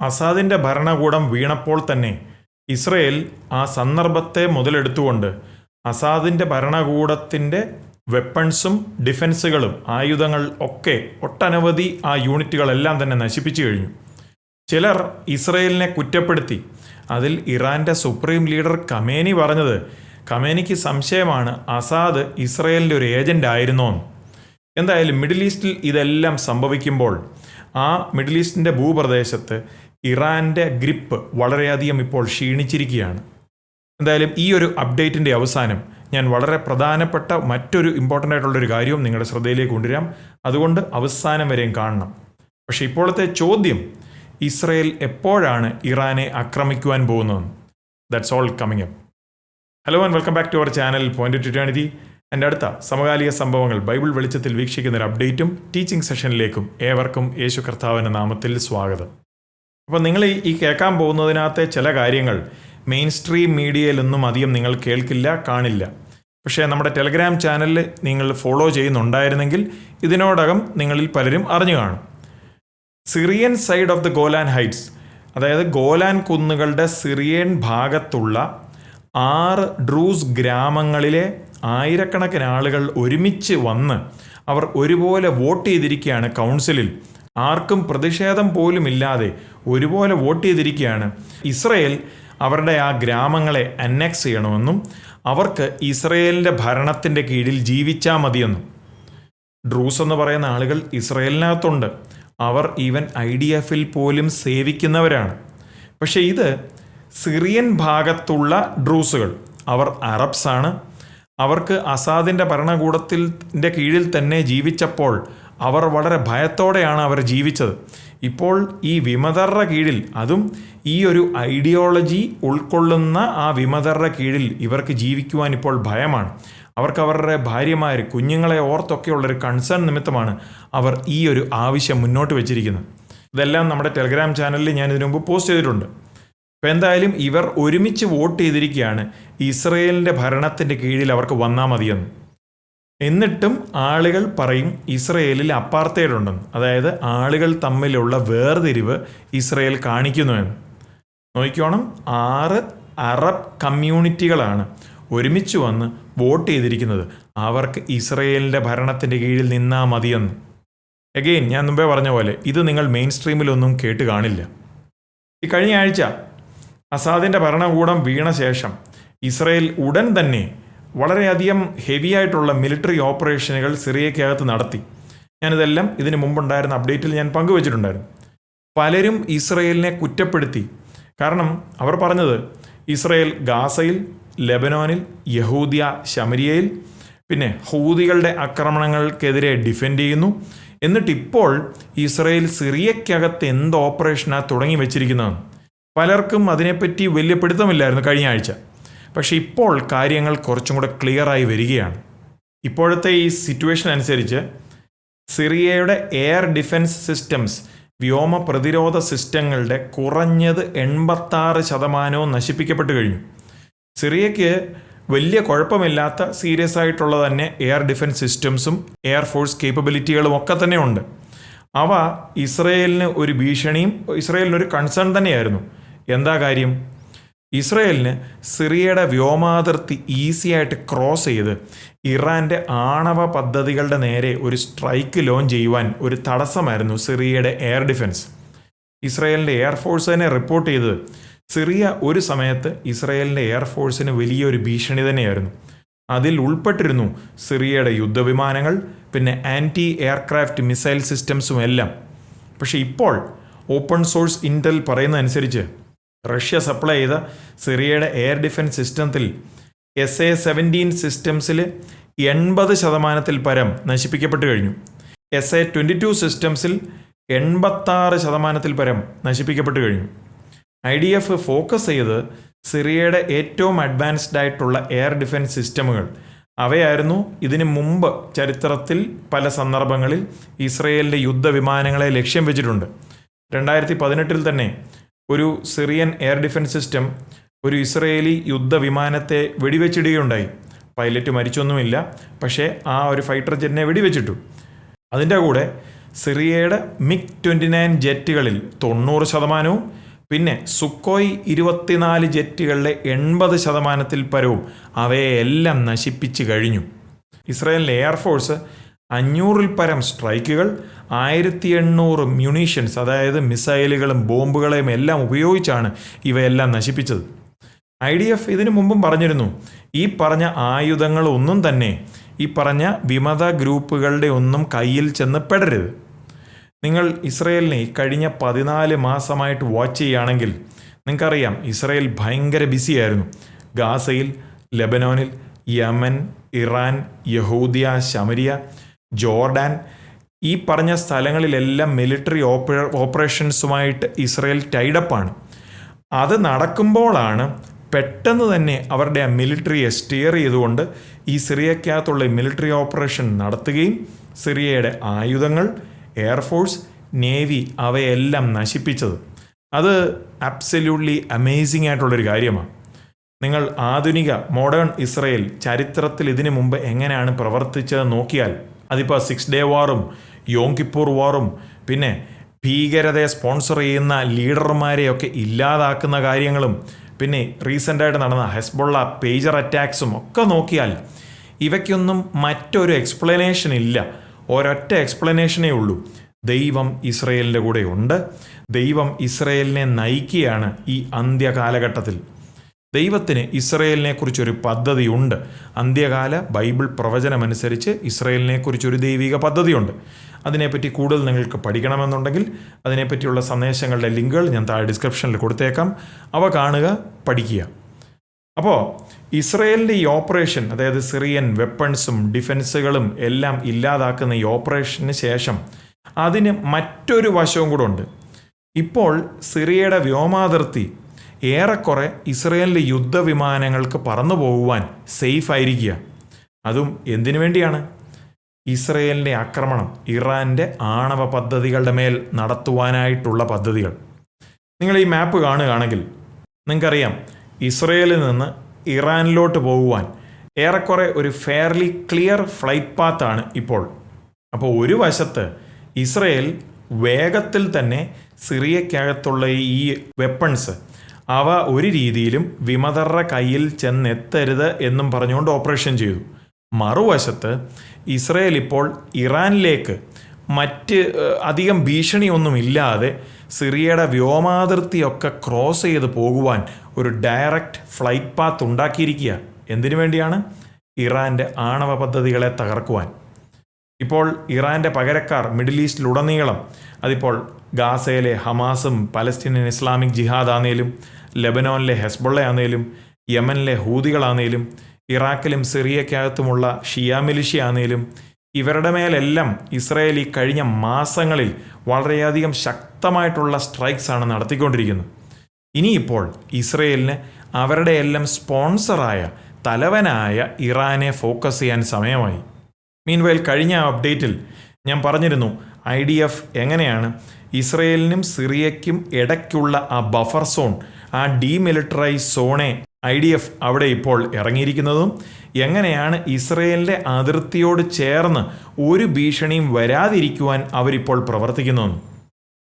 അസാദിന്റെ ഭരണകൂടം വീണപ്പോൾ തന്നെ ഇസ്രയേൽ ആ സന്ദർഭത്തെ മുതലെടുത്തുകൊണ്ട് അസാദിന്റെ ഭരണകൂടത്തിന്റെ വെപ്പൺസും ഡിഫൻസുകളും ആയുധങ്ങൾ ഒക്കെ ഒട്ടനവധി ആ യൂണിറ്റുകളെല്ലാം തന്നെ നശിപ്പിച്ചു കഴിഞ്ഞു. ചിലർ ഇസ്രയേലിനെ കുറ്റപ്പെടുത്തി. അതിൽ ഇറാന്റെ സുപ്രീം ലീഡർ കമേനി പറഞ്ഞത് കമേനിക്ക് സംശയമാണ് അസാദ് ഇസ്രയേലിന്റെ ഒരു ഏജന്റ് ആയിരുന്നോന്ന്. എന്തായാലും മിഡിൽ ഈസ്റ്റിൽ ഇതെല്ലാം സംഭവിക്കുമ്പോൾ ആ മിഡിൽ ഈസ്റ്റിന്റെ ഭൂപ്രദേശത്ത് ഇറാന്റെ ഗ്രിപ്പ് വളരെയധികം ഇപ്പോൾ ക്ഷീണിച്ചിരിക്കുകയാണ്. എന്തായാലും ഈ ഒരു അപ്ഡേറ്റിന്റെ അവസാനം ഞാൻ വളരെ പ്രധാനപ്പെട്ട മറ്റൊരു ഇമ്പോർട്ടന്റ് ആയിട്ടുള്ളൊരു കാര്യവും നിങ്ങളുടെ ശ്രദ്ധയിലേക്ക് കൊണ്ടുവരാം. അതുകൊണ്ട് അവസാനം വരെയും കാണണം. പക്ഷേ ഇപ്പോഴത്തെ ചോദ്യം ഇസ്രയേൽ എപ്പോഴാണ് ഇറാനെ ആക്രമിക്കുവാൻ പോകുന്നത് that's all coming up hello and welcome back to our channel point to eternity എന്റെ അടുത്ത സമകാലിക സംഭവങ്ങൾ ബൈബിൾ വെളിച്ചത്തിൽ വീക്ഷിക്കുന്ന ഒരു അപ്ഡേറ്റും ടീച്ചിങ് സെഷനിലേക്കും ഏവർക്കും യേശു കർത്താവിന്റെ നാമത്തിൽ സ്വാഗതം. അപ്പോൾ നിങ്ങൾ ഈ- കേൾക്കാൻ പോകുന്നതിനകത്തെ ചില കാര്യങ്ങൾ. മെയിൻ സ്ട്രീം മീഡിയയിലൊന്നും അധികം നിങ്ങൾ കേൾക്കില്ല കാണില്ല. പക്ഷേ നമ്മുടെ ടെലഗ്രാം ചാനലിൽ നിങ്ങൾ ഫോളോ ചെയ്യുന്നുണ്ടായിരുന്നെങ്കിൽ ഇതിനോടകം നിങ്ങളിൽ പലരും അറിഞ്ഞു കാണും. Syrian side of the Golan Heights അതായത് ഗോലാൻ കുന്നുകളുടെ സിറിയൻ ഭാഗത്തുള്ള ആറ് ഡ്രൂസ് ഗ്രാമങ്ങളിലെ ആയിരക്കണക്കിന് ആളുകൾ ഒരുമിച്ച് വന്ന് അവർ ഒരുപോലെ വോട്ട് ചെയ്തിരിക്കുകയാണ് കൗൺസിലിൽ ആർക്കും പ്രതിഷേധം പോലുമില്ലാതെ ഒരുപോലെ വോട്ട് ചെയ്തിരിക്കുകയാണ്. ഇസ്രയേൽ അവരുടെ ആ ഗ്രാമങ്ങളെ അന്നക്സ് ചെയ്യണമെന്നും അവർക്ക് ഇസ്രയേലിന്റെ ഭരണത്തിന്റെ കീഴിൽ ജീവിച്ചാൽ മതിയെന്നും. ഡ്രൂസ് എന്ന് പറയുന്ന ആളുകൾ ഇസ്രയേലിനകത്തുണ്ട്. അവർ ഈവൻ ഐ ഡി എഫിൽ പോലും സേവിക്കുന്നവരാണ്. പക്ഷേ ഇത് സിറിയൻ ഭാഗത്തുള്ള ഡ്രൂസുകൾ. അവർ അറബ്സാണ്. അവർക്ക് അസാദിന്റെ ഭരണകൂടത്തിന്റെ കീഴിൽ തന്നെ ജീവിച്ചപ്പോൾ അവർ വളരെ ഭയത്തോടെയാണ് അവർ ജീവിച്ചത്. ഇപ്പോൾ ഈ വിമതരുടെ കീഴിൽ അതും ഈ ഒരു ഐഡിയോളജി ഉൾക്കൊള്ളുന്ന ആ വിമതരുടെ കീഴിൽ ഇവർക്ക് ജീവിക്കുവാൻ ഇപ്പോൾ ഭയമാണ്. അവർക്ക് അവരുടെ ഭാര്യമാർ കുഞ്ഞുങ്ങളെ ഓർത്തൊക്കെയുള്ളൊരു കൺസേൺ നിമിത്തമാണ് അവർ ഈ ഒരു ആവശ്യം മുന്നോട്ട് വെച്ചിരിക്കുന്നത്. ഇതെല്ലാം നമ്മുടെ ടെലഗ്രാം ചാനലിൽ ഞാൻ ഇതിനു മുമ്പ് പോസ്റ്റ് ചെയ്തിട്ടുണ്ട്. അപ്പോൾ എന്തായാലും ഇവർ ഒരുമിച്ച് വോട്ട് ചെയ്തിരിക്കുകയാണ്. ഇസ്രയേലിന്റെ ഭരണത്തിന്റെ കീഴിൽ അവർക്ക് വന്നാൽ മതിയെന്ന്. എന്നിട്ടും ആളുകൾ പറയും ഇസ്രയേലിൽ അപ്പാർത്തേഡ് ഉണ്ടെന്ന് അതായത് ആളുകൾ തമ്മിലുള്ള വേർതിരിവ് ഇസ്രയേൽ കാണിക്കുന്നുവെന്ന് നോക്കിക്കോണം ആറ് അറബ് കമ്മ്യൂണിറ്റികളാണ് ഒരുമിച്ച് വന്ന് വോട്ട് ചെയ്തിരിക്കുന്നത്. അവർക്ക് ഇസ്രയേലിന്റെ ഭരണത്തിന്റെ കീഴിൽ നിന്നാ മതിയെന്ന്. എഗെയിൻ ഞാൻ മുമ്പേ പറഞ്ഞ പോലെ ഇത് നിങ്ങൾ മെയിൻ സ്ട്രീമിലൊന്നും കേട്ട് കാണില്ല. ഈ കഴിഞ്ഞ ആഴ്ച അസാദിന്റെ ഭരണകൂടം വീണ ശേഷം ഇസ്രയേൽ ഉടൻ തന്നെ വളരെയധികം ഹെവി ആയിട്ടുള്ള മിലിറ്ററി ഓപ്പറേഷനുകൾ സിറിയക്കകത്ത് നടത്തി. ഞാനിതെല്ലാം ഇതിന് മുമ്പുണ്ടായിരുന്ന അപ്ഡേറ്റിൽ ഞാൻ പങ്കുവച്ചിട്ടുണ്ടായിരുന്നു. പലരും ഇസ്രയേലിനെ കുറ്റപ്പെടുത്തി. കാരണം അവർ പറഞ്ഞത് ഇസ്രയേൽ ഗാസയിൽ ലെബനോനിൽ യഹൂദിയ ശമരിയയിൽ പിന്നെ ഹൂദികളുടെ ആക്രമണങ്ങൾക്കെതിരെ ഡിഫെൻഡ് ചെയ്യുന്നു. എന്നിട്ട് ഇപ്പോൾ ഇസ്രയേൽ സിറിയക്കകത്ത് എന്ത് ഓപ്പറേഷനാണ് തുടങ്ങി വെച്ചിരിക്കുന്നതാണ് പലർക്കും അതിനെപ്പറ്റി വലിയ പിടുത്തമില്ലായിരുന്നു കഴിഞ്ഞ ആഴ്ച. പക്ഷേ ഇപ്പോൾ കാര്യങ്ങൾ കുറച്ചും കൂടെ ക്ലിയറായി വരികയാണ്. ഇപ്പോഴത്തെ ഈ സിറ്റുവേഷൻ അനുസരിച്ച് സിറിയയുടെ എയർ ഡിഫൻസ് സിസ്റ്റംസ് വ്യോമ പ്രതിരോധ സിസ്റ്റങ്ങളുടെ കുറഞ്ഞത് എൺപത്താറ് ശതമാനവും നശിപ്പിക്കപ്പെട്ടു കഴിഞ്ഞു. സിറിയയ്ക്ക് വലിയ കുഴപ്പമില്ലാത്ത സീരിയസ് ആയിട്ടുള്ള തന്നെ എയർ ഡിഫൻസ് സിസ്റ്റംസും എയർഫോഴ്സ് കേപ്പബിലിറ്റികളും ഒക്കെ തന്നെ ഉണ്ട്. അവ ഇസ്രയേലിന് ഒരു ഭീഷണിയും ഇസ്രയേലിനൊരു കൺസേൺ തന്നെയായിരുന്നു. എന്താ കാര്യം? ഇസ്രയേലിന് സിറിയയുടെ വ്യോമാതിർത്തി ഈസിയായിട്ട് ക്രോസ് ചെയ്ത് ഇറാന്റെ ആണവ പദ്ധതികളുടെ നേരെ ഒരു സ്ട്രൈക്ക് ലോഞ്ച് ചെയ്യുവാൻ ഒരു തടസ്സമായിരുന്നു സിറിയയുടെ എയർ ഡിഫൻസ് ഇസ്രയേലിന്റെ എയർഫോഴ്സ് തന്നെ റിപ്പോർട്ട് ചെയ്തത് സിറിയ ഒരു സമയത്ത് ഇസ്രയേലിന്റെ എയർഫോഴ്സിന് വലിയൊരു ഭീഷണി തന്നെയായിരുന്നു. അതിൽ ഉൾപ്പെട്ടിരുന്നു സിറിയയുടെ യുദ്ധവിമാനങ്ങൾ പിന്നെ ആന്റി എയർക്രാഫ്റ്റ് മിസൈൽ സിസ്റ്റംസും എല്ലാം. പക്ഷേ ഇപ്പോൾ ഓപ്പൺ സോഴ്സ് ഇന്റൽ പറയുന്നതനുസരിച്ച് റഷ്യ സപ്ലൈ ചെയ്ത സിറിയയുടെ എയർ ഡിഫൻസ് സിസ്റ്റത്തിൽ എസ് എ സെവന്റീൻ സിസ്റ്റംസിൽ എൺപത് ശതമാനത്തിൽ പരം നശിപ്പിക്കപ്പെട്ടു കഴിഞ്ഞു. എസ് എ ട്വന്റി ടു സിസ്റ്റംസിൽ എൺപത്താറ് ശതമാനത്തിൽ പരം നശിപ്പിക്കപ്പെട്ടു കഴിഞ്ഞു. ഐ ഡി എഫ് ഫോക്കസ് ചെയ്ത് സിറിയയുടെ ഏറ്റവും അഡ്വാൻസ്ഡ് ആയിട്ടുള്ള എയർ ഡിഫൻസ് സിസ്റ്റമുകൾ. അവയായിരുന്നു ഇതിനു മുമ്പ് ചരിത്രത്തിൽ പല സന്ദർഭങ്ങളിൽ ഇസ്രയേലിന്റെ യുദ്ധവിമാനങ്ങളെ ലക്ഷ്യം വെച്ചിട്ടുണ്ട്. രണ്ടായിരത്തി പതിനെട്ടിൽ തന്നെ ഒരു സിറിയൻ എയർ ഡിഫൻസ് സിസ്റ്റം ഒരു ഇസ്രയേലി യുദ്ധവിമാനത്തെ വെടിവെച്ചിടുകയുണ്ടായി. പൈലറ്റ് മരിച്ചൊന്നുമില്ല പക്ഷേ ആ ഒരു ഫൈറ്റർ ജെറ്റിനെ വെടിവെച്ചിട്ടു. അതിന്റെ കൂടെ സിറിയയുടെ മിഗ് ട്വന്റി നയൻ ജെറ്റുകളിൽ തൊണ്ണൂറ് ശതമാനവും പിന്നെ സുക്കോയ് ഇരുപത്തിനാല് ജെറ്റുകളിലെ എൺപത് ശതമാനത്തിൽ പരവും അവയെല്ലാം നശിപ്പിച്ചു കഴിഞ്ഞു. ഇസ്രായേലിലെ എയർഫോഴ്സ് അഞ്ഞൂറിൽ പരം സ്ട്രൈക്കുകൾ ആയിരത്തി എണ്ണൂറ് മ്യൂണീഷ്യൻസ് അതായത് മിസൈലുകളും ബോംബുകളെയും എല്ലാം ഉപയോഗിച്ചാണ് ഇവയെല്ലാം നശിപ്പിച്ചത്. ഐ ഡി എഫ് ഇതിനു മുമ്പും പറഞ്ഞിരുന്നു ഈ പറഞ്ഞ ആയുധങ്ങളൊന്നും തന്നെ ഈ പറഞ്ഞ വിമത ഗ്രൂപ്പുകളുടെ ഒന്നും കയ്യിൽ ചെന്ന് പെടരുത്. നിങ്ങൾ ഇസ്രയേലിനെ കഴിഞ്ഞ പതിനാല് മാസമായിട്ട് വാച്ച് ചെയ്യുകയാണെങ്കിൽ നിങ്ങൾക്കറിയാം ഇസ്രയേൽ ഭയങ്കര ബിസിയായിരുന്നു. ഗാസയിൽ ലെബനോനിൽ യമൻ ഇറാൻ യഹൂദിയ ശമരിയ ജോർഡാൻ ഈ പറഞ്ഞ സ്ഥലങ്ങളിലെല്ലാം മിലിറ്ററി ഓപ്പ ഓപ്പറേഷൻസുമായിട്ട് ഇസ്രയേൽ ടൈഡപ്പാണ് അത് നടക്കുമ്പോഴാണ് പെട്ടെന്ന് തന്നെ അവരുടെ ആ മിലിറ്ററിയെ സ്റ്റിയർ ചെയ്തുകൊണ്ട് ഈ സിറിയക്കകത്തുള്ള മിലിറ്ററി ഓപ്പറേഷൻ നടത്തുകയും സിറിയയുടെ ആയുധങ്ങൾ എയർഫോഴ്സ് നേവി അവയെല്ലാം നശിപ്പിച്ചത്. അത് അബ്സല്യൂട്ട്ലി അമേസിംഗ് ആയിട്ടുള്ളൊരു കാര്യമാണ്. നിങ്ങൾ ആധുനിക മോഡേൺ ഇസ്രയേൽ ചരിത്രത്തിൽ ഇതിനു മുമ്പ് എങ്ങനെയാണ് പ്രവർത്തിച്ചത് നോക്കിയാൽ അതിപ്പോൾ സിക്സ് ഡേ വാറും യോം കിപ്പൂർ വാറും. പിന്നെ ഭീകരതയെ സ്പോൺസർ ചെയ്യുന്ന ലീഡർമാരെയൊക്കെ ഇല്ലാതാക്കുന്ന കാര്യങ്ങളും പിന്നെ റീസെന്റായിട്ട് നടന്ന ഹെസ്ബുള്ള പേജർ അറ്റാക്സും ഒക്കെ നോക്കിയാൽ ഇവയ്ക്കൊന്നും മറ്റൊരു എക്സ്പ്ലനേഷൻ ഇല്ല. ഒരൊറ്റ എക്സ്പ്ലനേഷനേ ഉള്ളൂ. ദൈവം ഇസ്രയേലിന്റെ കൂടെ ഉണ്ട്. ദൈവം ഇസ്രയേലിനെ നയിക്കുകയാണ് ഈ അന്ത്യകാലഘട്ടത്തിൽ. ദൈവത്തിന് ഇസ്രയേലിനെ കുറിച്ചൊരു പദ്ധതിയുണ്ട്. അന്ത്യകാല ബൈബിൾ പ്രവചനമനുസരിച്ച് ഇസ്രയേലിനെ കുറിച്ചൊരു ദൈവിക പദ്ധതിയുണ്ട്. അതിനെപ്പറ്റി കൂടുതൽ നിങ്ങൾക്ക് പഠിക്കണമെന്നുണ്ടെങ്കിൽ അതിനെപ്പറ്റിയുള്ള സന്ദേശങ്ങളുടെ ലിങ്കുകൾ ഞാൻ താഴെ ഡിസ്ക്രിപ്ഷനിൽ കൊടുത്തേക്കാം. അവ കാണുക പഠിക്കുക. അപ്പോൾ ഇസ്രയേലിന്റെ ഈ ഓപ്പറേഷൻ അതായത് സിറിയൻ വെപ്പൺസും ഡിഫൻസുകളും എല്ലാം ഇല്ലാതാക്കുന്ന ഈ ഓപ്പറേഷന് ശേഷം അതിന് മറ്റൊരു വശവും കൂടെ ഉണ്ട്. ഇപ്പോൾ സിറിയയുടെ വ്യോമാതിർത്തി ഏറെക്കുറെ ഇസ്രയേലിലെ യുദ്ധവിമാനങ്ങൾക്ക് പറന്നു പോകുവാൻ സേഫ് ആയിരിക്കുക. അതും എന്തിനു വേണ്ടിയാണ്? ഇസ്രയേലിന്റെ ആക്രമണം ഇറാന്റെ ആണവ പദ്ധതികളുടെ മേൽ നടത്തുവാനായിട്ടുള്ള പദ്ധതികൾ. നിങ്ങൾ ഈ മാപ്പ് കാണുകയാണെങ്കിൽ നിങ്ങൾക്കറിയാം ഇസ്രയേലിൽ നിന്ന് ഇറാനിലോട്ട് പോകുവാൻ ഏറെക്കുറെ ഒരു ഫെയർലി ക്ലിയർ ഫ്ലൈറ്റ് പാത്താണ് ഇപ്പോൾ. അപ്പോൾ ഒരു വശത്ത് ഇസ്രയേൽ വേഗത്തിൽ തന്നെ സിറിയക്കകത്തുള്ള ഈ വെപ്പൺസ് അവ ഒരു രീതിയിലും വിമതരുടെ കയ്യിൽ ചെന്നെത്തരുത് എന്നും പറഞ്ഞുകൊണ്ട് ഓപ്പറേഷൻ ചെയ്തു. മറുവശത്ത് ഇസ്രയേൽ ഇപ്പോൾ ഇറാനിലേക്ക് മറ്റ് അധികം ഭീഷണിയൊന്നുമില്ലാതെ സിറിയയുടെ വ്യോമാതിർത്തിയൊക്കെ ക്രോസ് ചെയ്ത് പോകുവാൻ ഒരു ഡയറക്റ്റ് ഫ്ലൈറ്റ് പാത്ത് ഉണ്ടാക്കിയിരിക്കുക. എന്തിനു വേണ്ടിയാണ്? ഇറാന്റെ ആണവ പദ്ധതികളെ തകർക്കുവാൻ. ഇപ്പോൾ ഇറാന്റെ പകരക്കാർ മിഡിൽ ഈസ്റ്റിലുടനീളം അതിപ്പോൾ ഗാസയിലെ ഹമാസും പലസ്തീനിയൻ ഇസ്ലാമിക് ജിഹാദ് ആണേലും ലെബനോനിലെ ഹെസ്ബൊള്ള ആണേലും യമനിലെ ഹൂതികളാണേലും ഇറാഖിലും സിറിയക്കകത്തുമുള്ള ഷിയ മിലിഷ്യ ആണേലും ഇവരുടെ മേലെല്ലാം ഇസ്രായേൽ ഈ കഴിഞ്ഞ മാസങ്ങളിൽ വളരെയധികം ശക്തമായിട്ടുള്ള സ്ട്രൈക്സ് ആണ് നടത്തിക്കൊണ്ടിരിക്കുന്നത്. ഇനിയിപ്പോൾ ഇസ്രയേലിന് അവരുടെ എല്ലാം സ്പോൺസറായ തലവനായ ഇറാനെ ഫോക്കസ് ചെയ്യാൻ സമയമായി. മീൻവെൽ കഴിഞ്ഞ അപ്ഡേറ്റിൽ ഞാൻ പറഞ്ഞിരുന്നു ഐ ഡി എഫ് എങ്ങനെയാണ് ഇസ്രയേലിനും സിറിയയ്ക്കും ഇടയ്ക്കുള്ള ആ ബഫർ സോൺ ആ ഡീമിലിറ്ററൈസ് സോണെ ഐ ഡി എഫ് അവിടെ ഇപ്പോൾ ഇറങ്ങിയിരിക്കുന്നതും എങ്ങനെയാണ് ഇസ്രയേലിന്റെ അതിർത്തിയോട് ചേർന്ന് ഒരു ഭീഷണിയും വരാതിരിക്കുവാൻ അവരിപ്പോൾ പ്രവർത്തിക്കുന്നതും?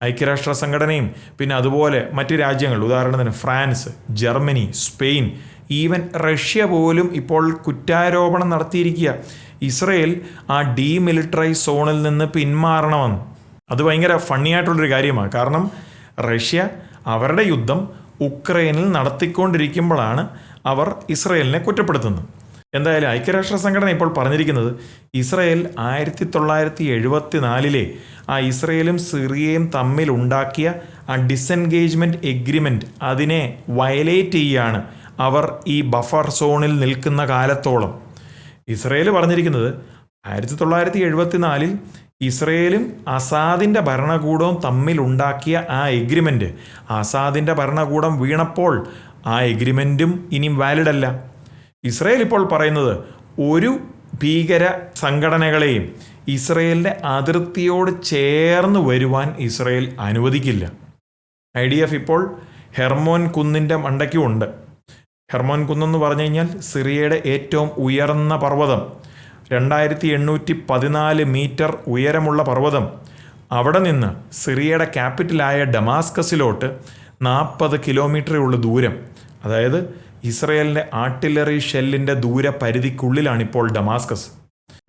ഐക്യരാഷ്ട്ര സംഘടനയും പിന്നെ അതുപോലെ മറ്റ് രാജ്യങ്ങൾ ഉദാഹരണത്തിന് France Germany Spain even Russia പോലും ഇപ്പോൾ കുറ്റാരോപണം നടത്തിയിരിക്കുക. ഇസ്രയേൽ ആ ഡീമിലിറ്ററൈസ് സോണിൽ നിന്ന് പിന്മാറണമെന്ന്. അത് ഭയങ്കര ഫണ്ണിയായിട്ടുള്ളൊരു കാര്യമാണ്. കാരണം റഷ്യ അവരുടെ യുദ്ധം ഉക്രൈനിൽ നടത്തിക്കൊണ്ടിരിക്കുമ്പോഴാണ് അവർ ഇസ്രയേലിനെ കുറ്റപ്പെടുത്തുന്നത്. എന്തായാലും ഐക്യരാഷ്ട്ര സംഘടന ഇപ്പോൾ പറഞ്ഞിരിക്കുന്നത് ഇസ്രയേൽ ആയിരത്തി തൊള്ളായിരത്തി എഴുപത്തി നാലിലെ ആ ഇസ്രയേലും സിറിയയും തമ്മിൽ ഉണ്ടാക്കിയ ആ ഡിസെൻഗേജ്മെന്റ് എഗ്രിമെന്റ് അതിനെ വയലേറ്റ് ചെയ്യാണ് അവർ ഈ ബഫർ സോണിൽ നിൽക്കുന്ന കാലത്തോളം. ഇസ്രയേൽ പറഞ്ഞിരിക്കുന്നത് ആയിരത്തി തൊള്ളായിരത്തി എഴുപത്തിനാലിൽ ഇസ്രയേലും അസാദിന്റെ ഭരണകൂടവും തമ്മിലുണ്ടാക്കിയ ആ എഗ്രിമെന്റ് അസാദിന്റെ ഭരണകൂടം വീണപ്പോൾ ആ എഗ്രിമെന്റും ഇനിയും വാലിഡ് അല്ല. ഇസ്രയേൽ ഇപ്പോൾ പറയുന്നത് ഒരു ഭീകര സംഘടനകളെയും ഇസ്രയേലിന്റെ അതിർത്തിയോട് ചേർന്ന് വരുവാൻ ഇസ്രയേൽ അനുവദിക്കില്ല. ഐ ഡി എഫ് ഇപ്പോൾ ഹെർമോൻ കുന്നിന്റെ മണ്ടയ്ക്കുമുണ്ട് ഹെർമോൻ കുന്നെന്ന് പറഞ്ഞു കഴിഞ്ഞാൽ സിറിയയുടെ ഏറ്റവും ഉയർന്ന പർവതം. രണ്ടായിരത്തി എണ്ണൂറ്റി പതിനാല് മീറ്റർ ഉയരമുള്ള പർവതം അവിടെ നിന്ന് സിറിയയുടെ ക്യാപിറ്റലായ ഡമാസ്കസിലോട്ട് നാൽപ്പത് കിലോമീറ്റർ ഉള്ള ദൂരം. അതായത് ഇസ്രയേലിന്റെ ആർട്ടിലറി ഷെല്ലിന്റെ ദൂര പരിധിക്കുള്ളിലാണിപ്പോൾ ഡമാസ്കസ്.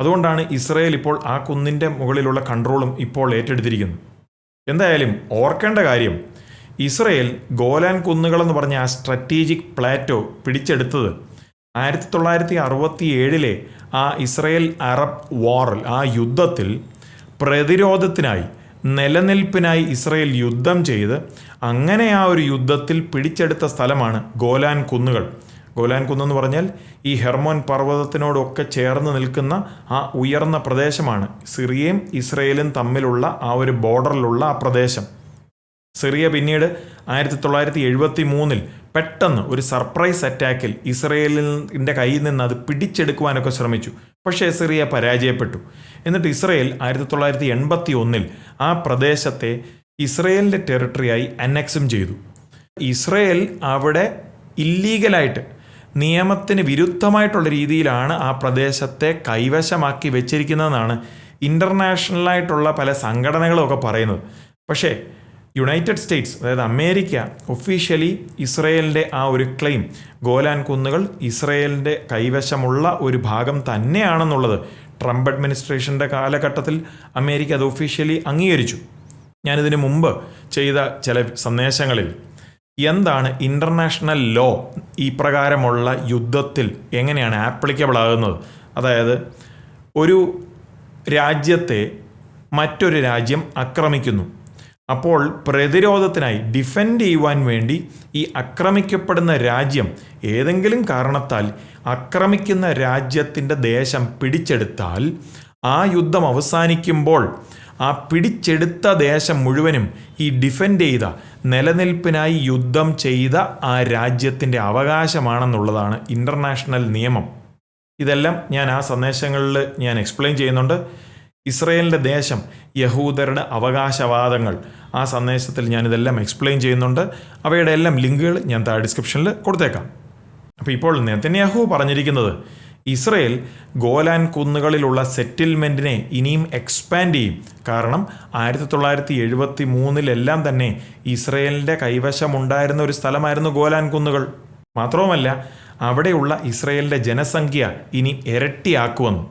അതുകൊണ്ടാണ് ഇസ്രയേൽ ഇപ്പോൾ ആ കുന്നിന്റെ മുകളിലുള്ള കൺട്രോളും ഇപ്പോൾ ഏറ്റെടുത്തിരിക്കുന്നു എന്തായാലും ഓർക്കേണ്ട കാര്യം ഇസ്രയേൽ ഗോലാൻ കുന്നുകളെന്ന് പറഞ്ഞ ആ സ്ട്രാറ്റീജിക് പ്ലാറ്റോ പിടിച്ചെടുത്തത് ആയിരത്തി തൊള്ളായിരത്തി അറുപത്തി ഏഴിലെ ആ ഇസ്രയേൽ അറബ് വാറിൽ ആ യുദ്ധത്തിൽ പ്രതിരോധത്തിനായി നിലനിൽപ്പിനായി ഇസ്രയേൽ യുദ്ധം ചെയ്ത് അങ്ങനെ ആ ഒരു യുദ്ധത്തിൽ പിടിച്ചെടുത്ത സ്ഥലമാണ് ഗോലാൻ കുന്നുകൾ. ഗോലാൻ കുന്നെന്ന് പറഞ്ഞാൽ ഈ ഹെർമോൻ പർവതത്തിനോടൊക്കെ ചേർന്ന് നിൽക്കുന്ന ആ ഉയർന്ന പ്രദേശമാണ്. സിറിയയും ഇസ്രയേലും തമ്മിലുള്ള ആ ഒരു ബോർഡറിലുള്ള ആ പ്രദേശം. സിറിയ പിന്നീട് ആയിരത്തി തൊള്ളായിരത്തി എഴുപത്തി മൂന്നിൽ പെട്ടെന്ന് ഒരു സർപ്രൈസ് അറ്റാക്കിൽ ഇസ്രയേലിന്റെ കയ്യിൽ നിന്ന് അത് പിടിച്ചെടുക്കുവാനൊക്കെ ശ്രമിച്ചു. പക്ഷേ സിറിയ പരാജയപ്പെട്ടു. എന്നിട്ട് ഇസ്രയേൽ ആയിരത്തി തൊള്ളായിരത്തി എൺപത്തി ഒന്നിൽ ആ പ്രദേശത്തെ ഇസ്രയേലിന്റെ ടെറിട്ടറിയായി അനക്സും ചെയ്തു. ഇസ്രയേൽ അവിടെ ഇല്ലീഗലായിട്ട് നിയമത്തിന് വിരുദ്ധമായിട്ടുള്ള രീതിയിലാണ് ആ പ്രദേശത്തെ കൈവശമാക്കി വെച്ചിരിക്കുന്നതെന്നാണ് ഇന്റർനാഷണലായിട്ടുള്ള പല സംഘടനകളും ഒക്കെ പറയുന്നത്. പക്ഷേ യുണൈറ്റഡ് സ്റ്റേറ്റ്സ് അതായത് അമേരിക്ക ഒഫീഷ്യലി ഇസ്രയേലിന്റെ ആ ഒരു ക്ലെയിം ഗോലാൻ കുന്നുകൾ ഇസ്രയേലിന്റെ കൈവശമുള്ള ഒരു ഭാഗം തന്നെയാണെന്നുള്ളത് ട്രംപ് അഡ്മിനിസ്ട്രേഷന്റെ കാലഘട്ടത്തിൽ അമേരിക്ക അത് ഒഫീഷ്യലി അംഗീകരിച്ചു. ഞാനിതിന് മുമ്പ് ചെയ്ത ചില സന്ദേശങ്ങളിൽ എന്താണ് ഇന്റർനാഷണൽ ലോ ഈ പ്രകാരമുള്ള യുദ്ധത്തിൽ എങ്ങനെയാണ് ആപ്ലിക്കബിൾ ആകുന്നത്? അതായത് ഒരു രാജ്യത്തെ മറ്റൊരു രാജ്യം ആക്രമിക്കുന്നു. അപ്പോൾ പ്രതിരോധത്തിനായി ഡിഫെൻഡ് ചെയ്യുവാൻ വേണ്ടി ഈ ആക്രമിക്കപ്പെടുന്ന രാജ്യം ഏതെങ്കിലും കാരണത്താൽ ആക്രമിക്കുന്ന രാജ്യത്തിന്റെ ദേശം പിടിച്ചെടുത്താൽ ആ യുദ്ധം അവസാനിക്കുമ്പോൾ ആ പിടിച്ചെടുത്ത ദേശം മുഴുവനും ഈ ഡിഫെൻഡ് ചെയ്ത നിലനിൽപ്പിനായി യുദ്ധം ചെയ്ത ആ രാജ്യത്തിന്റെ അവകാശമാണെന്നുള്ളതാണ് ഇന്റർനാഷണൽ നിയമം. ഇതെല്ലാം ഞാൻ ആ സന്ദേശങ്ങളിൽ ഞാൻ എക്സ്പ്ലെയിൻ ചെയ്യുന്നുണ്ട്. ഇസ്രയേലിന്റെ ദേശം യഹൂദരുടെ അവകാശവാദങ്ങൾ. ആ സന്ദേശത്തിൽ ഞാനിതെല്ലാം എക്സ്പ്ലെയിൻ ചെയ്യുന്നുണ്ട്. അവയുടെ എല്ലാം ലിങ്കുകൾ ഞാൻ താഴെ ഡിസ്ക്രിപ്ഷനിൽ കൊടുത്തേക്കാം. അപ്പോൾ ഇപ്പോൾ നെതന്യാഹു പറഞ്ഞിരിക്കുന്നത് ഇസ്രയേൽ ഗോലാൻ കുന്നുകളിലുള്ള സെറ്റിൽമെന്റിനെ ഇനിയും എക്സ്പാൻഡ് ചെയ്യും. കാരണം ആയിരത്തി തൊള്ളായിരത്തി എഴുപത്തി മൂന്നിലെല്ലാം തന്നെ ഇസ്രയേലിന്റെ കൈവശമുണ്ടായിരുന്ന ഒരു സ്ഥലമായിരുന്നു ഗോലാൻ കുന്നുകൾ. മാത്രവുമല്ല അവിടെയുള്ള ഇസ്രയേലിന്റെ ജനസംഖ്യ ഇനി ഇരട്ടിയാക്കുമെന്ന്.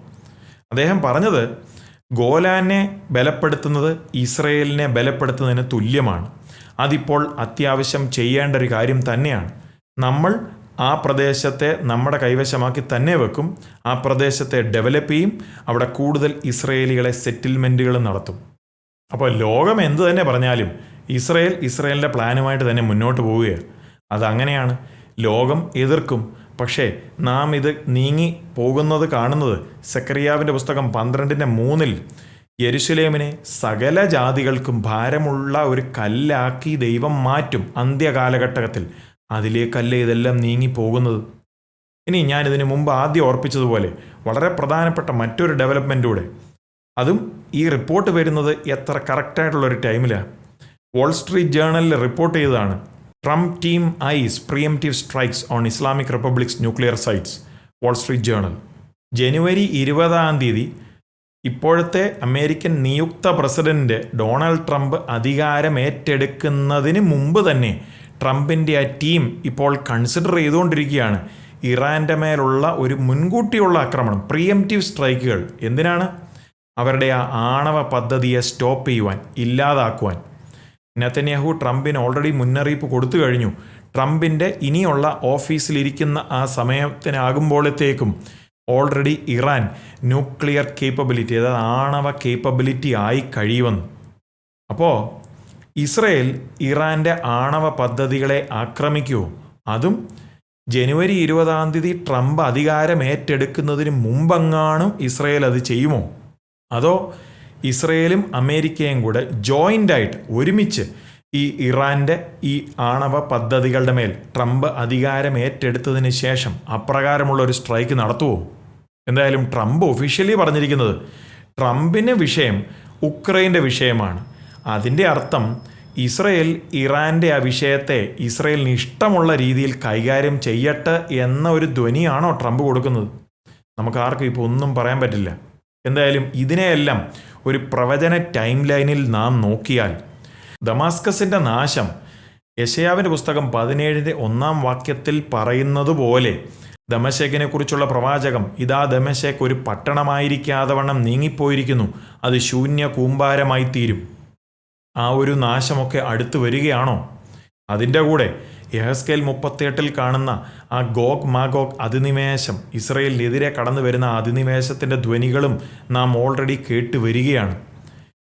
അദ്ദേഹം പറഞ്ഞത് ഗോലാനെ ബലപ്പെടുത്തുന്നത് ഇസ്രയേലിനെ ബലപ്പെടുത്തുന്നതിന് തുല്യമാണ്. അതിപ്പോൾ അത്യാവശ്യം ചെയ്യേണ്ട ഒരു കാര്യം തന്നെയാണ്. നമ്മൾ ആ പ്രദേശത്തെ നമ്മുടെ കൈവശമാക്കി തന്നെ വെക്കും ആ പ്രദേശത്തെ ഡെവലപ്പ് ചെയ്യും അവിടെ കൂടുതൽ ഇസ്രയേലികളെ സെറ്റിൽമെന്റുകൾ നടത്തും. അപ്പോൾ ലോകം എന്ത് തന്നെ പറഞ്ഞാലും ഇസ്രയേൽ ഇസ്രയേലിന്റെ പ്ലാനുമായിട്ട് തന്നെ മുന്നോട്ട് പോവുകയാണ്. അതങ്ങനെയാണ്. ലോകം എതിർക്കും പക്ഷേ നാം ഇത് നീങ്ങി പോകുന്നത് കാണുന്നത് സക്കറിയാവിന്റെ പുസ്തകം പന്ത്രണ്ടിന്റെ മൂന്നിൽ. യരുസലേമിനെ സകല ജാതികൾക്കും ഭാരമുള്ള ഒരു കല്ലാക്കി ദൈവം മാറ്റും അന്ത്യകാലഘട്ടത്തിൽ. അതിലേക്കല്ലേ ഇതെല്ലാം നീങ്ങിപ്പോകുന്നത് ഇനി ഞാൻ ഇതിനു മുമ്പ് ആദ്യം ഓർപ്പിച്ചതുപോലെ വളരെ പ്രധാനപ്പെട്ട മറ്റൊരു ഡെവലപ്മെന്റൂടെ അതും ഈ റിപ്പോർട്ട് വരുന്നത് എത്ര കറക്റ്റായിട്ടുള്ളൊരു ടൈമിലാണ് വാൾ സ്ട്രീറ്റ് ജേണലിൽ റിപ്പോർട്ട് ചെയ്തതാണ്. Trump team eyes preemptive strikes on Islamic Republic's nuclear sites Wall Street Journal. ജനുവരി ഇരുപതാം തീയതി ഇപ്പോഴത്തെ അമേരിക്കൻ നിയുക്ത പ്രസിഡന്റ് ഡൊണാൾഡ് ട്രംപ് അധികാരം ഏറ്റെടുക്കുന്നതിന് മുമ്പ് തന്നെ ട്രംപിന്റെ ആ ടീം ഇപ്പോൾ കൺസിഡർ ചെയ്തുകൊണ്ടിരിക്കുകയാണ്. ഇറാന്റെ മേലുള്ള ഒരു മുൻകൂട്ടിയുള്ള ആക്രമണം പ്രിയംറ്റീവ് സ്ട്രൈക്കുകൾ എന്തിനാണ്? അവരുടെ ആ ആണവ പദ്ധതിയെ സ്റ്റോപ്പ് ചെയ്യുവാൻ ഇല്ലാതാക്കുവാൻ. നെത്തന്യാഹു ട്രംപിന് ഓൾറെഡി മുന്നറിയിപ്പ് കൊടുത്തു കഴിഞ്ഞു. ട്രംപിന്റെ ഇനിയുള്ള ഓഫീസിലിരിക്കുന്ന ആ സമയത്തിനാകുമ്പോഴത്തേക്കും ഓൾറെഡി ഇറാൻ ന്യൂക്ലിയർ കേപ്പബിലിറ്റി അതായത് ആണവ കേപ്പബിലിറ്റി ആയി കഴിയുമെന്ന്. അപ്പോൾ ഇസ്രയേൽ ഇറാന്റെ ആണവ പദ്ധതികളെ ആക്രമിക്കുമോ അതും ജനുവരി ഇരുപതാം തീയതി ട്രംപ് അധികാരം ഏറ്റെടുക്കുന്നതിന് മുമ്പെങ്ങാനും ഇസ്രയേൽ അത് ചെയ്യുമോ? അതോ ഇസ്രയേലും അമേരിക്കയും കൂടെ ജോയിന്റായിട്ട് ഒരുമിച്ച് ഈ ഇറാന്റെ ഈ ആണവ പദ്ധതികളുടെ മേൽ ട്രംപ് അധികാരം ഏറ്റെടുത്തതിന് ശേഷം അപ്രകാരമുള്ള ഒരു സ്ട്രൈക്ക് നടത്തുമോ എന്തായാലും ട്രംപ് ഒഫീഷ്യലി പറഞ്ഞിരിക്കുന്നത് ട്രംപിന്റെ വിഷയം ഉക്രൈന്റെ വിഷയമാണ്. അതിന്റെ അർത്ഥം ഇസ്രയേൽ ഇറാന്റെ ആ വിഷയത്തെ ഇസ്രയേലിന് ഇഷ്ടമുള്ള രീതിയിൽ കൈകാര്യം ചെയ്യട്ടെ എന്ന ഒരു ധ്വനിയാണോ ട്രംപ് കൊടുക്കുന്നത്? നമുക്ക് ആർക്കും ഇപ്പോൾ ഒന്നും പറയാൻ പറ്റില്ല. എന്തായാലും ഇതിനെയെല്ലാം ഒരു പ്രവചന ടൈം ലൈനിൽ നാം നോക്കിയാൽ ദമാസ്കസിന്റെ നാശം യശയാവിന്റെ പുസ്തകം പതിനേഴിന്റെ ഒന്നാം വാക്യത്തിൽ പറയുന്നത് പോലെ ദമശേഖിനെ കുറിച്ചുള്ള പ്രവാചകം ഇതാ ദമശേഖ് ഒരു പട്ടണമായിരിക്കാതെ വണ്ണം നീങ്ങിപ്പോയിരിക്കുന്നു. അത് ശൂന്യ കൂമ്പാരമായി തീരും ആ ഒരു നാശമൊക്കെ അടുത്തു വരികയാണോ? അതിന്റെ കൂടെ യഹസ്കേൽ മുപ്പത്തിയെട്ടിൽ കാണുന്ന ആ ഗോഗ് മാഗോക് അധിനിവേശം ഇസ്രയേലിനെതിരെ കടന്നു വരുന്ന അധിനിവേശത്തിന്റെ ധ്വനികളും നാം ഓൾറെഡി കേട്ട് വരികയാണ്.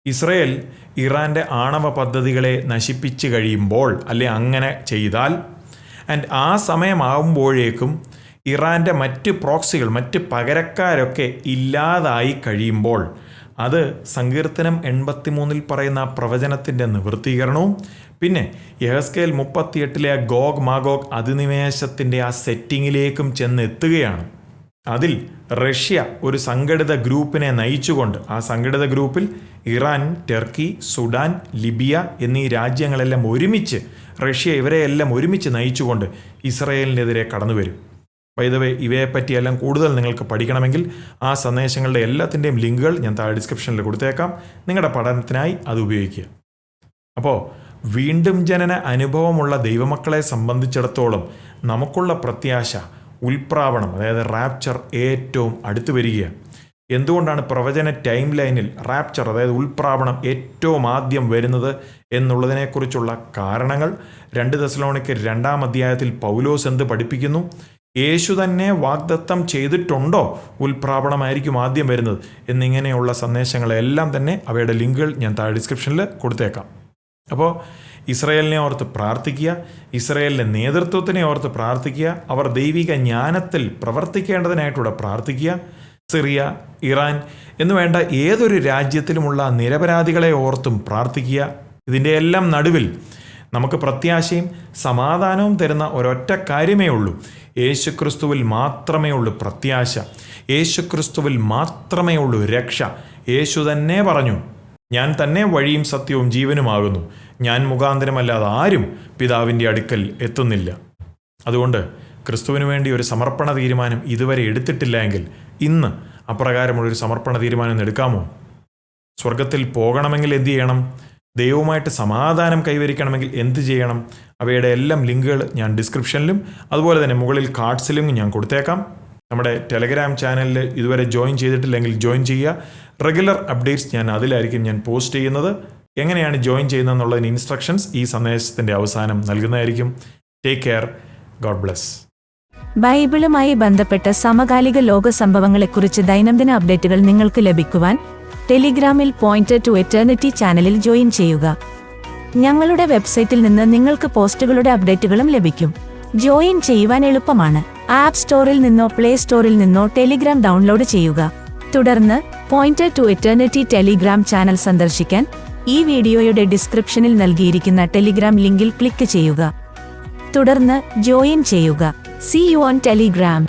ഇസ്രയേൽ ഇറാന്റെ ആണവ പദ്ധതികളെ നശിപ്പിച്ചു കഴിയുമ്പോൾ അല്ലെ അങ്ങനെ ചെയ്താൽ ആൻഡ് ആ സമയമാകുമ്പോഴേക്കും ഇറാന്റെ മറ്റ് പ്രോക്സികൾ മറ്റ് പകരക്കാരൊക്കെ ഇല്ലാതായി കഴിയുമ്പോൾ അത് സങ്കീർത്തനം എൺപത്തിമൂന്നിൽ പറയുന്ന പ്രവചനത്തിന്റെ നിവൃത്തീകരണവും പിന്നെ യഹസ്കേൽ മുപ്പത്തിയെട്ടിലെ ആ ഗോഗ് മാഗോഗ് അധിനിവേശത്തിന്റെ ആ സെറ്റിങ്ങിലേക്കും ചെന്നെത്തുകയാണ്. അതിൽ റഷ്യ ഒരു സംഘടിത ഗ്രൂപ്പിനെ നയിച്ചുകൊണ്ട് ആ സംഘടിത ഗ്രൂപ്പിൽ ഇറാൻ ടർക്കി സുഡാൻ ലിബിയ എന്നീ രാജ്യങ്ങളെല്ലാം ഒരുമിച്ച് റഷ്യ ഇവരെയെല്ലാം ഒരുമിച്ച് നയിച്ചുകൊണ്ട് ഇസ്രയേലിനെതിരെ കടന്നു വരും വൈദവേ ഇവയെപ്പറ്റിയെല്ലാം കൂടുതൽ നിങ്ങൾക്ക് പഠിക്കണമെങ്കിൽ ആ സന്ദേശങ്ങളുടെ എല്ലാത്തിന്റെയും ലിങ്കുകൾ ഞാൻ താഴെ ഡിസ്ക്രിപ്ഷനിൽ കൊടുത്തേക്കാം. നിങ്ങളുടെ പഠനത്തിനായി അത് ഉപയോഗിക്കുക. അപ്പോൾ വീണ്ടും ജനന അനുഭവമുള്ള ദൈവമക്കളെ സംബന്ധിച്ചിടത്തോളം നമുക്കുള്ള പ്രത്യാശ ഉൽപ്രാവണം അതായത് റാപ്ചർ ഏറ്റവും അടുത്തു വരികയാണ്. എന്തുകൊണ്ടാണ് പ്രവചന ടൈം ലൈനിൽ റാപ്ചർ അതായത് ഉൽപ്രാവണം ഏറ്റവും ആദ്യം വരുന്നത് എന്നുള്ളതിനെക്കുറിച്ചുള്ള കാരണങ്ങൾ? രണ്ട് ദശലോണിക്ക് രണ്ടാം അധ്യായത്തിൽ പൗലോസ് എന്ത് പഠിപ്പിക്കുന്നു? യേശു തന്നെ വാഗ്ദത്തം ചെയ്തിട്ടുണ്ടോ ഉൽപ്രാവണമായിരിക്കും ആദ്യം വരുന്നത് എന്നിങ്ങനെയുള്ള സന്ദേശങ്ങളെല്ലാം തന്നെ അവയുടെ ലിങ്കുകൾ ഞാൻ താഴെ ഡിസ്ക്രിപ്ഷനിൽ കൊടുത്തേക്കാം. അപ്പോൾ ഇസ്രയേലിനെ ഓർത്ത് പ്രാർത്ഥിക്കുക ഇസ്രയേലിന്റെ നേതൃത്വത്തിനെ ഓർത്ത് പ്രാർത്ഥിക്കുക അവർ ദൈവിക ജ്ഞാനത്തിൽ പ്രവർത്തിക്കേണ്ടതിനായിട്ടൂടെ പ്രാർത്ഥിക്കുക. സിറിയ ഇറാൻ എന്നുവേണ്ട ഏതൊരു രാജ്യത്തിലുമുള്ള നിരപരാധികളെ ഓർത്തും പ്രാർത്ഥിക്കുക. ഇതിന്റെ എല്ലാം നടുവിൽ നമുക്ക് പ്രത്യാശയും സമാധാനവും തരുന്ന ഒരൊറ്റ കാര്യമേ ഉള്ളൂ. യേശുക്രിസ്തുവിൽ മാത്രമേ ഉള്ളൂ പ്രത്യാശ. യേശുക്രിസ്തുവിൽ മാത്രമേ ഉള്ളൂ രക്ഷ. യേശു തന്നെ പറഞ്ഞു ഞാൻ തന്നെ വഴിയും സത്യവും ജീവനുമാകുന്നു. ഞാൻ മുഖാന്തരമല്ലാതെ ആരും പിതാവിന്റെ അടുക്കൽ എത്തുന്നില്ല. അതുകൊണ്ട് ക്രിസ്തുവിന് വേണ്ടി ഒരു സമർപ്പണ തീരുമാനം ഇതുവരെ എടുത്തിട്ടില്ല എങ്കിൽ ഇന്ന് അപ്രകാരമുള്ളൊരു സമർപ്പണ തീരുമാനം എടുക്കാമോ? സ്വർഗത്തിൽ പോകണമെങ്കിൽ എന്ത് ചെയ്യണം? ദൈവവുമായിട്ട് സമാധാനം കൈവരിക്കണമെങ്കിൽ എന്ത് ചെയ്യണം? അവയുടെ എല്ലാം ലിങ്കുകൾ ഞാൻ ഡിസ്ക്രിപ്ഷനിലും അതുപോലെ തന്നെ മുകളിൽ കാർഡ്സിലും ഞാൻ കൊടുത്തേക്കാം. നമ്മുടെ ടെലഗ്രാം ചാനലിൽ ഇതുവരെ ജോയിൻ ചെയ്തിട്ടില്ലെങ്കിൽ ജോയിൻ ചെയ്യുക. റെഗുലർ അപ്ഡേറ്റ്സ് ഞാൻ അതിലായിരിക്കും ഞാൻ പോസ്റ്റ് ചെയ്യുന്നത്. എങ്ങനെയാണ് ജോയിൻ ചെയ്യുന്നതെന്നുള്ളതിന് ഇൻസ്ട്രക്ഷൻസ് ഈ സന്ദേശത്തിന്റെ അവസാനം നൽകുന്നതായിരിക്കും. ടേക്ക് കെയർ ഗോഡ് ബ്ലെസ് ബൈബിളുമായി ബന്ധപ്പെട്ട സമകാലിക ലോക സംഭവങ്ങളെക്കുറിച്ച് ദൈനംദിന അപ്ഡേറ്റുകൾ നിങ്ങൾക്ക് ലഭിക്കുവാൻ ടെലിഗ്രാമിൽ പോയിന്റ് ടു എറ്റേണിറ്റി ചാനലിൽ ജോയിൻ ചെയ്യുക. ഞങ്ങളുടെ വെബ്സൈറ്റിൽ നിന്ന് നിങ്ങൾക്ക് പോസ്റ്റുകളുടെ അപ്ഡേറ്റുകളും ലഭിക്കും. ജോയിൻ ചെയ്യുവാൻ എളുപ്പമാണ്. ആപ്പ് സ്റ്റോറിൽ നിന്നോ പ്ലേ സ്റ്റോറിൽ നിന്നോ ടെലിഗ്രാം ഡൗൺലോഡ് ചെയ്യുക. തുടർന്ന് point to eternity Telegram channel സന്ദർശിക്കാൻ ഈ വീഡിയോയുടെ ഡിസ്ക്രിപ്ഷനിൽ നൽകിയിരിക്കുന്ന ടെലിഗ്രാം ലിങ്കിൽ ക്ലിക്ക് ചെയ്യുക. തുടർന്ന് ജോയിൻ ചെയ്യുക. C you on Telegram